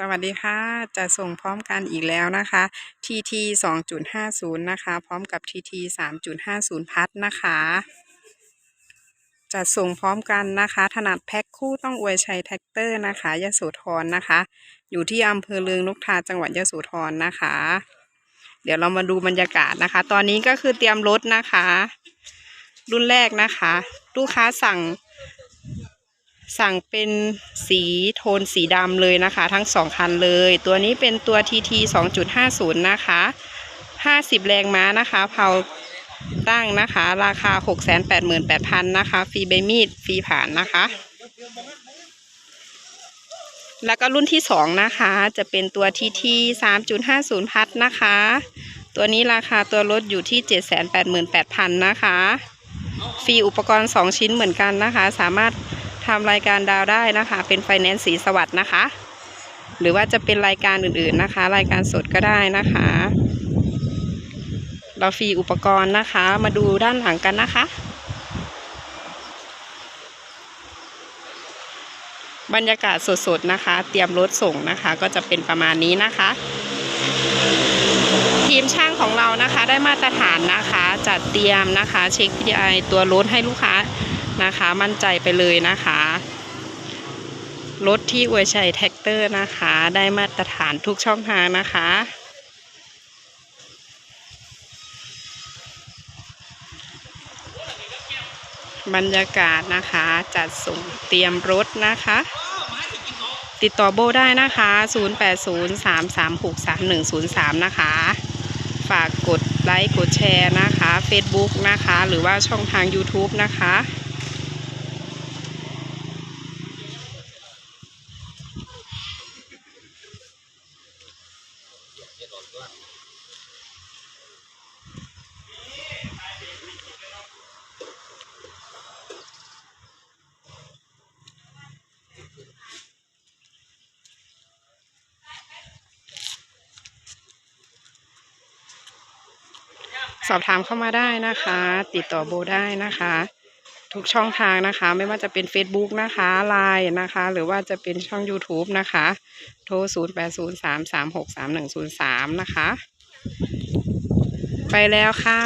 สวัสดีค่ะ จะส่งพร้อมกันอีกแล้วนะคะ TT 2.50 นะคะ พร้อมกับ TT 3.50 พัดนะคะ จะส่งพร้อมกันนะคะ ถนัดแพ็คคู่ต้องอวยชัยแท็กเตอร์นะคะยโสธรนะคะ อยู่ที่อำเภอเลืองนกทาจังหวัดยโสธรนะคะ เดี๋ยวเรามาดูบรรยากาศนะคะ ตอนนี้ก็คือเตรียมรถนะคะ รุ่นแรกนะคะ ลูกค้าสั่ง สั่งเป็นสีโทนสีดำเลยนะคะ ทั้งสองคันเลย ตัวนี้เป็นตัว TT 2.50 นะคะ 50 แรงม้านะคะเผาตั้งนะคะ ราคา 688,000 นะคะ ฟรีใบมีด ฟรีผ่านนะคะ แล้วก็รุ่นที่สองนะคะ จะเป็นตัว TT 3.50 พัดนะคะ ตัวนี้ราคาตัวรถอยู่ที่ 788,000 นะคะ ฟรีอุปกรณ์ 2 ชิ้นเหมือนกันนะคะ สามารถ ทำรายการดาวได้นะคะ เป็นไฟแนนซ์สีสวัสด์นะคะ หรือว่าจะเป็นรายการอื่นๆนะคะ รายการสดก็ได้นะคะ เราฟรีอุปกรณ์นะคะ มาดูด้านหลังกันนะคะ บรรยากาศสดๆนะคะ เตรียมรถส่งนะคะ ก็จะเป็นประมาณนี้นะคะทีมช่างของเรานะคะได้มาตรฐานนะคะ จัดเตรียมนะคะ เช็ค PDI ตัวรถให้ลูกค้า นะคะ มั่นใจไปเลยนะคะ รถที่อวยชัยแท็กเตอร์นะคะ ได้มาตรฐานทุกช่องทางนะคะบรรยากาศนะคะ จัดส่งเตรียมรถนะคะ ติดต่อโบได้นะคะ 0803363103 นะคะ ฝากกดไลค์กดแชร์นะคะ Facebook นะคะ หรือว่าช่องทาง YouTube นะคะ สอบถามเข้ามาได้นะคะ ติดต่อโบได้นะคะ ทุกช่องทางนะคะ ไม่ว่าจะเป็น Facebook นะคะ l ล n e นะคะ หรือว่าจะเป็นช่อง YouTube นะคะ โทร 0803363103 นะคะ ไปแล้วค่ะ